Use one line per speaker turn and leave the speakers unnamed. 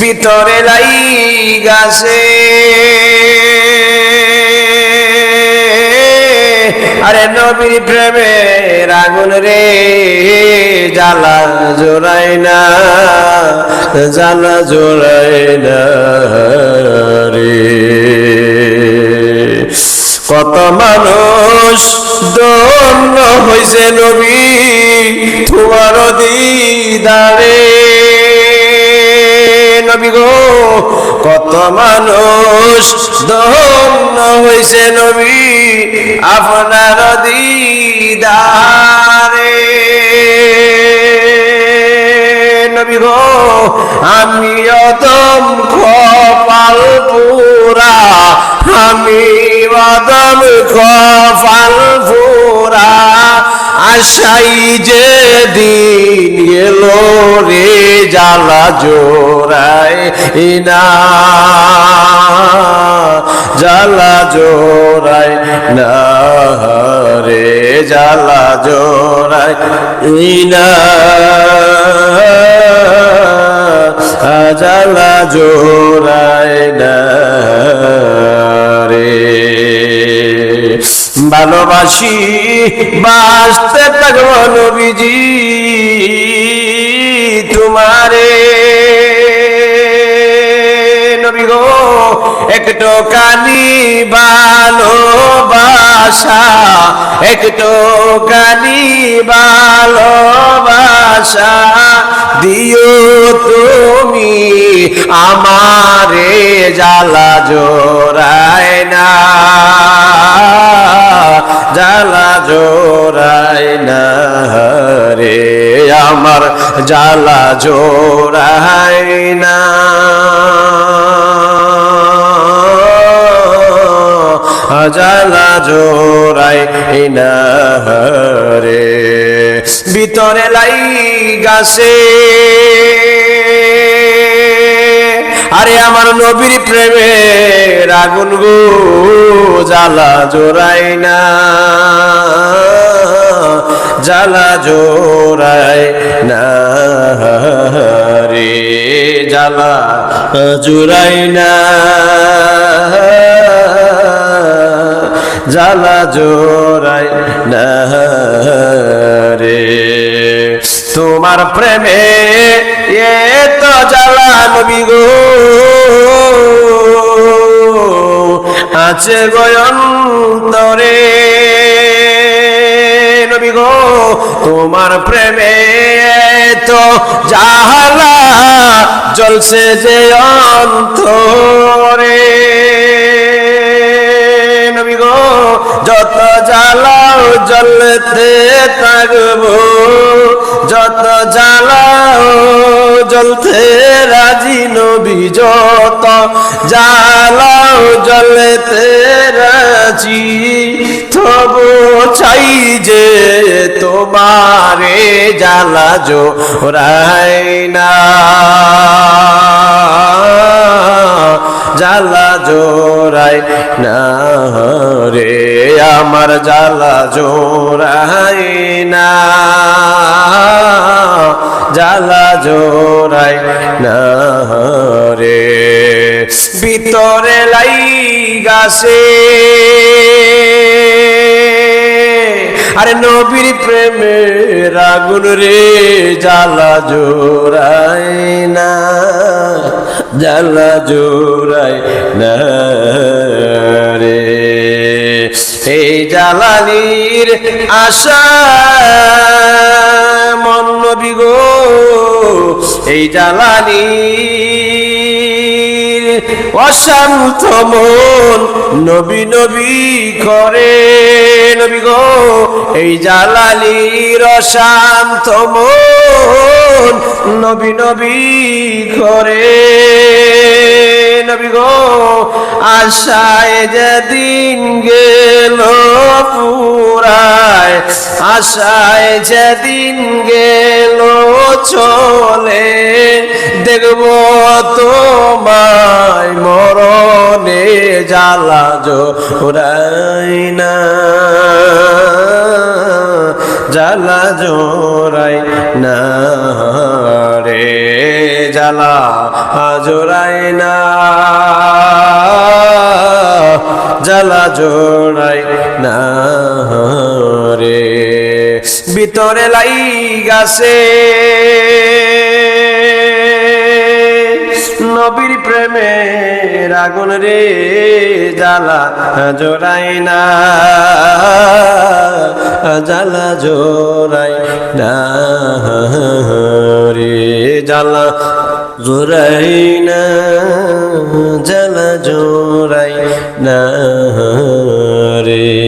ভিতরে লাই গাছে আরে নবীর প্রেমের আগুন রে, জ্বালা জোড়াই না, জ্বালা জোড়াই না রে। কত মানুষ দন্য হয়েছে নবী তোমার দিদারে। নবী গো। কত মানুষ দন্য হয়েছে নবী আপনার দিদারে। নবী গো, আমি অদম কপাল পুরা, আমি অদম কপাল পুরা। আশাই যে দিন এলো রে জ্বালা জোড়াই না। জ্বালা জোড়াই না রে, জ্বালা জোড়াই না। জ্বালা জোড়াই না। ভালোবাসি, বাঁচতে থাকব নবীজি, তোমারে। নবী গো একটু কানি ভালোবাসা একটু কানি ভালোবাসা দিও তুমি আমারে জ্বালা জোড়ায় না। জ্বালা জোড়ায় না রে, আমার জ্বালা জোড়ায় না। জ্বালা জোড়ায় না রে, ভিতরে লাই গাছে আরে আমার নবীর প্রেমের আগুন গো জ্বালা জোড়াই না। জ্বালা জোড়াই না রে, জ্বালা জোড়াই না। জ্বালা জোড়াই না রে। তোমার প্রেমে এ তো জ্বালা নবী গো। আছে গয়ন্তরে। নবী গো, তোমার প্রেমে তো জাহালা জলসে যে অন্তরে। নবী গো, যত জ্বালাও জ্বলতে থাকব জ্বলতে রাজি নবী যত জ্বালাও জ্বলতে রাজি তবু চাই যে তোমারে জ্বালা জোড়াই না। জ্বালা জোড়াই না রে, আমার জ্বালা জোড়াই না। জ্বালা জোড়াই না রে। ভিতরে লাই গাছে আরে নবীর প্রেমের আগুন রে, জ্বালা জোড়াই না। জ্বালা জোড়াই না রে। এই জ্বালানির আশা নবী গো, এই জ্বালানির অশান্ত মন নবী নবী করে। নবী গো, এই জালালির অশান্ত মন নবী নবী করে। নবী গো, আশায় যেদিন গেল পুরায় আশায় যেদিন গেল চলে, দেখব তোমায় মরণে জ্বালা জোরাই না। জ্বালা জোরাই না রে, জ্বালা জোড়াই না। জ্বালা জোড়াই না। ভিতরে লাই গাছে নবীর প্রেমের আগুন রে জ্বালা জোড়াই না। জ্বালা জোড়াই না রে। জ্বালা জোড়াই না, জ্বালা জোড়াই না রে।